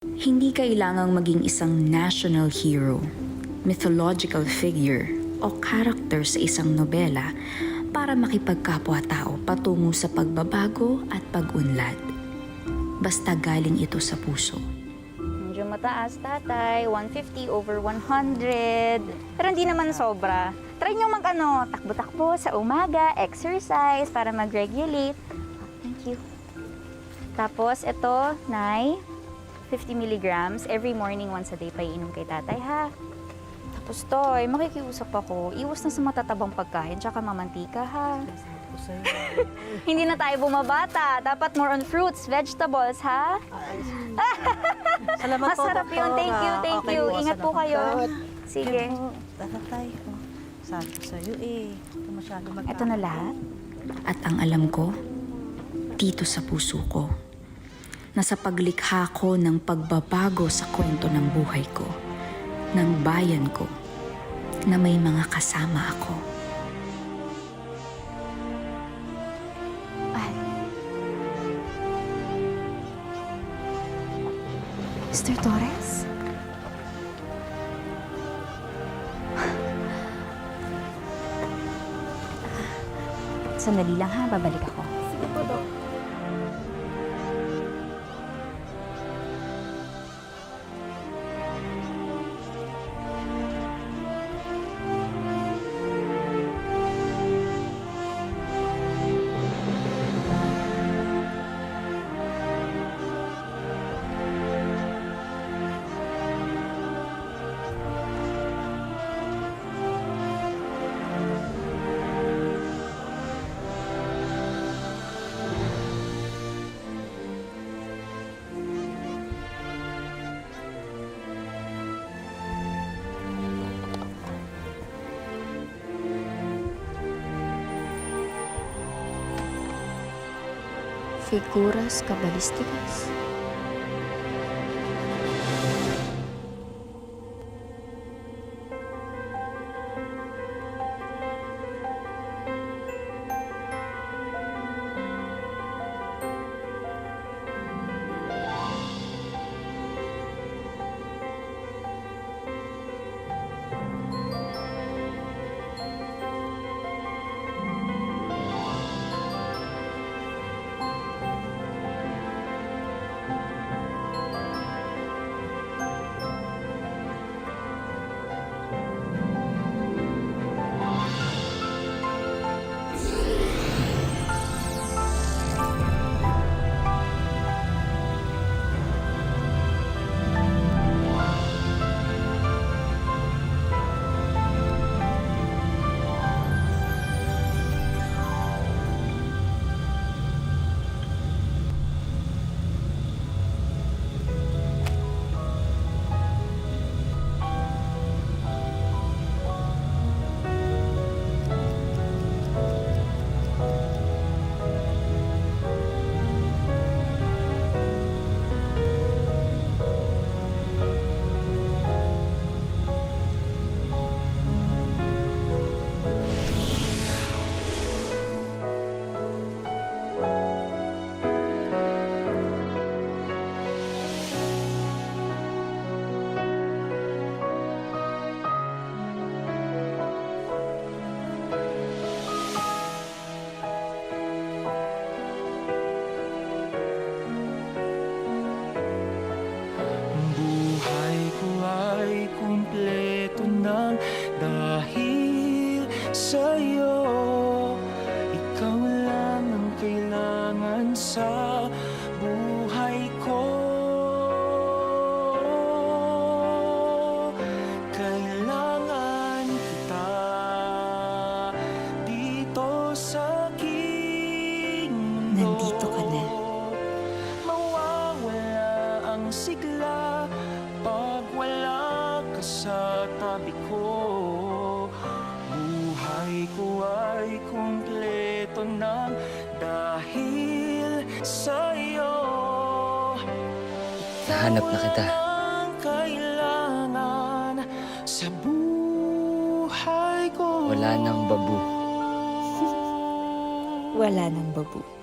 Hindi kailangang maging isang national hero, mythological figure, o character sa isang nobela para makipagkapwa-tao patungo sa pagbabago at pag-unlad. Basta galing ito sa puso. Medyo mataas, tatay. 150 over 100. Pero hindi naman sobra. Try nyo mag ano, takbo-takbo sa umaga, exercise para mag-regulate. Thank you. Tapos, ito, Nay, 50 milligrams. Every morning, once a day, paiinom kay tatay, ha? Tapos, Toy, makikiusap ako. Iwas na sa matatabang pagkain, tsaka mamantika, ha? Hindi na tayo bumabata. Dapat more on fruits, vegetables, ha? Salamat po, Masarap yun. Doktora. Thank you, thank Okay you. po, Ingat po kayo. po. Sige. Tatay, oh. sabi ko sa'yo eh. Ito masyado mag Ito na lahat. At ang alam ko, dito sa puso ko, na sa paglikha ko ng pagbabago sa kwento ng buhay ko, ng bayan ko, na may mga kasama ako. Ay. Mr. Torres? Sandali lang ha, babalik ako. Figuras kabalísticas. Nandito ka na. Mawawala ang sigla Pag wala ka sa tabi ko Buhay ko ay kumpleto ng dahil sa'yo Nahanap na kita. Ang kailangan sa buhay ko Wala nang babu. Wala nang babu.